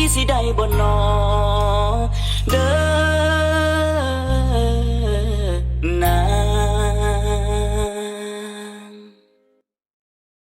ีสิได้บ่นอเด้อ